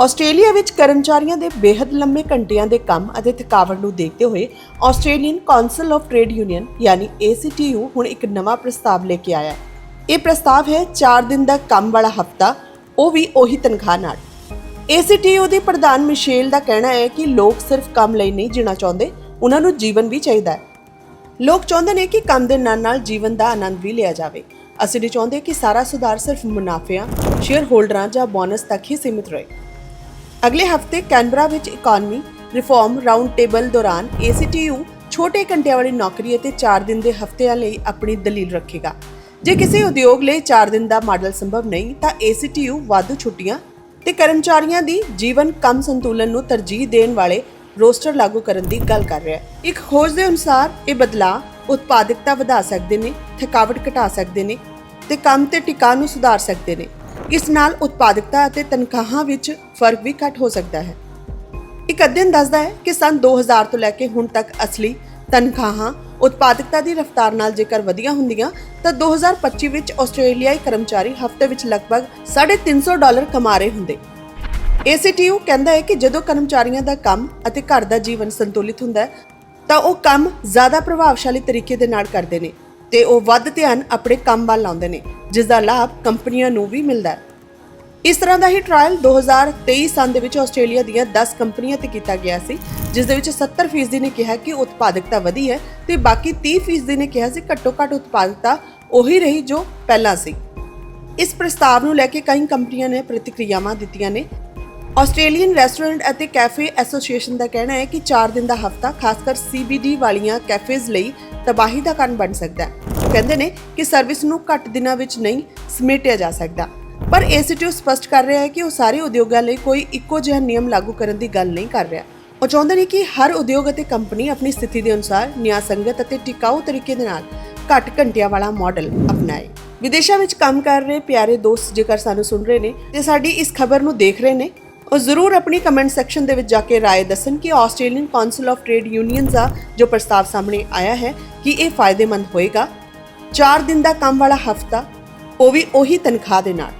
Australia ਵਿੱਚ ਕਰਮਚਾਰੀਆਂ ਦੇ ਬੇहद ਲੰਮੇ ਘੰਟਿਆਂ ਦੇ ਕੰਮ ਅਤੇ ਥਕਾਵਟ ਨੂੰ ਦੇਖਦੇ ਹੋਏ Australian council of trade union, ਯਾਨੀ ACTU ਹੁਣ ਇੱਕ ਨਵਾਂ ਪ੍ਰਸਤਾਵ ਲੈ ਕੇ ਆਇਆ ਹੈ। ਇਹ ਪ੍ਰਸਤਾਵ ਹੈ 4 ਦਿਨ ਦਾ ਕੰਮ ਵਾਲਾ ਹਫਤਾ, ਉਹ ਵੀ ਉਹੀ ਤਨਖਾਹ ਨਾਲ। ACTU ਦੀ ਪ੍ਰਧਾਨ ਮਿਸ਼ੇਲ ਦਾ ਕਹਿਣਾ ਹੈ ਕਿ ਲੋਕ ਸਿਰਫ ਕੰਮ ਲਈ ਨਹੀਂ ਜੀਣਾ ਚਾਹੁੰਦੇ, ਉਹਨਾਂ ਨੂੰ ਜੀਵਨ ਵੀ ਚਾਹੀਦਾ ਹੈ। ਲੋਕ ਚਾਹੁੰਦੇ ਨੇ ਕਿ ਕੰਮ ਦੇ ਨਾਲ ਨਾਲ ਜੀਵਨ ਦਾ ਆਨੰਦ ਵੀ ਲਿਆ ਜਾਵੇ। ਅਸੀਂ ਨਹੀਂ ਚਾਹੁੰਦੇ ਕਿ ਸਾਰਾ ਸੁਧਾਰ ਸਿਰਫ ਮੁਨਾਫਿਆਂ ਸ਼ੇਅਰ ਹੋਲਡਰਾਂ ਜਾਂ ਬੋਨਸ ਤੱਕ ਹੀ ਸੀਮਿਤ ਰਹੇ। ਅਗਲੇ ਹਫ਼ਤੇ ਕੈਨਬਰਾ ਵਿੱਚ ਇਕਨੋਮੀ ਰਿਫਾਰਮ ਰਾਉਂਡ ਟੇਬਲ ਦੌਰਾਨ ACTU ਛੋਟੇ ਘੰਟਿਆਂ ਵਾਲੀ ਨੌਕਰੀ ਅਤੇ 4 ਦਿਨ ਦੇ ਹਫਤਿਆਂ ਲਈ ਆਪਣੀ ਦਲੀਲ ਰੱਖੇਗਾ। ਜੇ ਕਿਸੇ ਉਦਯੋਗ ਲਈ 4 ਦਿਨ ਦਾ ਮਾਡਲ ਸੰਭਵ ਨਹੀਂ, ਤਾਂ ACTU ਵਾਧੂ ਛੁੱਟੀਆਂ ਤੇ ਕਰਮਚਾਰੀਆਂ ਦੀ ਜੀਵਨ ਕੰਮ ਸੰਤੁਲਨ ਨੂੰ ਤਰਜੀਹ ਦੇਣ ਵਾਲੇ ਰੋਸਟਰ ਲਾਗੂ ਕਰਨ ਦੀ ਗੱਲ ਕਰ ਰਿਹਾ ਹੈ। ਇੱਕ ਖੋਜ ਦੇ ਅਨੁਸਾਰ, ਇਹ ਬਦਲਾਅ ਉਤਪਾਦਕਤਾ ਵਧਾ ਸਕਦੇ ਨੇ, ਥਕਾਵਟ ਘਟਾ ਸਕਦੇ ਨੇ ਤੇ ਕੰਮ ਤੇ ਟਿਕਾਣ ਨੂੰ ਸੁਧਾਰ ਸਕਦੇ ਨੇ। ਇਸ ਨਾਲ ਉਤਪਾਦਕਤਾ ਅਤੇ ਤਨਖਾਹਾਂ ਵਿੱਚ ਫ਼ਰਕ ਵੀ ਘੱਟ ਹੋ ਸਕਦਾ ਹੈ। ਇੱਕ ਅਧਿਐਨ ਦੱਸਦਾ ਹੈ ਕਿ ਸਨ 2000 ਤੋਂ ਲੈ ਕੇ ਹੁਣ ਤੱਕ ਅਸਲੀ ਤਨਖਾਹਾਂ ਉਤਪਾਦਕਤਾ ਦੀ ਰਫ਼ਤਾਰ ਨਾਲ ਜੇਕਰ ਵਧੀਆਂ ਹੁੰਦੀਆਂ, ਤਾਂ 2025 ਵਿੱਚ ਆਸਟ੍ਰੇਲੀਆਈ ਕਰਮਚਾਰੀ ਹਫ਼ਤੇ ਵਿੱਚ ਲਗਭਗ 350 ਡਾਲਰ ਕਮਾ ਰਹੇ ਹੁੰਦੇ। ACTU ਕਹਿੰਦਾ ਹੈ ਕਿ ਜਦੋਂ ਕਰਮਚਾਰੀਆਂ ਦਾ ਕੰਮ ਅਤੇ ਘਰ ਦਾ ਜੀਵਨ ਸੰਤੁਲਿਤ ਹੁੰਦਾ ਹੈ, ਤਾਂ ਉਹ ਕੰਮ ਜ਼ਿਆਦਾ ਪ੍ਰਭਾਵਸ਼ਾਲੀ ਤਰੀਕੇ ਦੇ ਨਾਲ ਕਰਦੇ ਨੇ। ਤੇ ਉਹ ਵੱਧ ਧਿਆਨ ਆਪਣੇ ਕੰਮ ਵੱਲ ਲਾਉਂਦੇ ਨੇ ਜਿਸ ਦਾ ਲਾਭ ਕੰਪਨੀਆਂ ਨੂੰ ਵੀ ਮਿਲਦਾ ਹੈ। ਇਸ ਤਰ੍ਹਾਂ ਦਾ ਹੀ ਟ੍ਰਾਇਲ 2023 ਸਾਲ ਦੇ ਵਿੱਚ ਆਸਟ੍ਰੇਲੀਆ ਦੀਆਂ 10 ਕੰਪਨੀਆਂ ਤੇ ਕੀਤਾ ਗਿਆ ਸੀ ਜਿਸ ਦੇ ਵਿੱਚ 70% ਨੇ ਕਿਹਾ ਕਿ ਉਤਪਾਦਕਤਾ ਵਧੀ ਹੈ ਤੇ ਬਾਕੀ 30% ਨੇ ਕਿਹਾ ਸੀ ਘੱਟੋ ਘੱਟ ਉਤਪਾਦਕਤਾ ਉਹੀ ਰਹੀ ਜੋ ਪਹਿਲਾਂ ਸੀ। ਇਸ ਪ੍ਰਸਤਾਵ ਨੂੰ ਲੈ ਕੇ ਕਈ ਕੰਪਨੀਆਂ ਨੇ ਪ੍ਰਤੀਕਿਰਿਆਵਾਂ ਦਿੱਤੀਆਂ ਨੇ ਆਸਟ੍ਰੇਲੀਅਨ ਰੈਸਟੋਰੈਂਟ ਅਤੇ ਕੈਫੇ ਐਸੋਸੀਏਸ਼ਨ ਦਾ ਕਹਿਣਾ ਹੈ ਕਿ 4 ਦਿਨ ਦਾ ਹਫਤਾ ਖਾਸ ਕਰ ਵਾਲੀਆਂ ਕੈਫੇਜ਼ ਲਈ ਤਬਾਹੀ ਦਾ ਕਾਰਨ ਬਣ ਸਕਦਾ ਹੈ। ਕਹਿੰਦੇ ਨੇ ਕਿ ਸਰਵਿਸ ਨੂੰ ਘੱਟ ਦਿਨਾਂ ਵਿੱਚ ਨਹੀਂ ਸਮੇਟਿਆ ਜਾ ਸਕਦਾ। ਪਰ ACTU ਸਪਸ਼ਟ ਕਰ ਰਿਹਾ ਹੈ ਕਿ ਉਹ ਸਾਰੇ ਉਦਯੋਗਾਂ ਲਈ ਕੋਈ ਇੱਕੋ ਜਿਹਾ ਨਿਯਮ ਲਾਗੂ ਕਰਨ ਦੀ ਗੱਲ ਨਹੀਂ ਕਰ ਰਿਹਾ। ਉਹ ਚਾਹੁੰਦੇ ਨੇ ਕਿ ਹਰ ਉਦਯੋਗ ਅਤੇ ਕੰਪਨੀ ਆਪਣੀ ਸਥਿਤੀ ਦੇ ਅਨੁਸਾਰ ਨਿਆਂਸੰਗਤ ਅਤੇ ਟਿਕਾਊ ਤਰੀਕੇ ਦੇ ਨਾਲ ਘੱਟ ਘੰਟਿਆਂ ਵਾਲਾ ਮਾਡਲ ਅਪਣਾਏ। ਵਿਦੇਸ਼ਾਂ ਵਿੱਚ ਕੰਮ ਕਰ ਰਹੇ ਪਿਆਰੇ ਦੋਸਤ ਜੇਕਰ ਸਾਨੂੰ ਸੁਣ ਰਹੇ ਨੇ ਤੇ ਸਾਡੀ ਇਸ ਖਬਰ ਨੂੰ ਦੇਖ ਰਹੇ ਨੇ ਉਹ ਜ਼ਰੂਰ ਆਪਣੀ ਕਮੈਂਟ ਸੈਕਸ਼ਨ ਦੇ ਵਿੱਚ ਜਾ ਕੇ رائے ਦੱਸਣ ਕਿ Australian council of trade unions ਦਾ ਜੋ ਪ੍ਰਸਤਾਵ ਸਾਹਮਣੇ ਆਇਆ ਹੈ ਕਿ ਇਹ ਫਾਇਦੇਮੰਦ ਹੋਏਗਾ 4 ਦਿਨ ਦਾ ਕੰਮ ਵਾਲਾ ਹਫਤਾ ਉਹ ਵੀ ਉਹੀ ਤਨਖਾਹ ਦੇ ਨਾਲ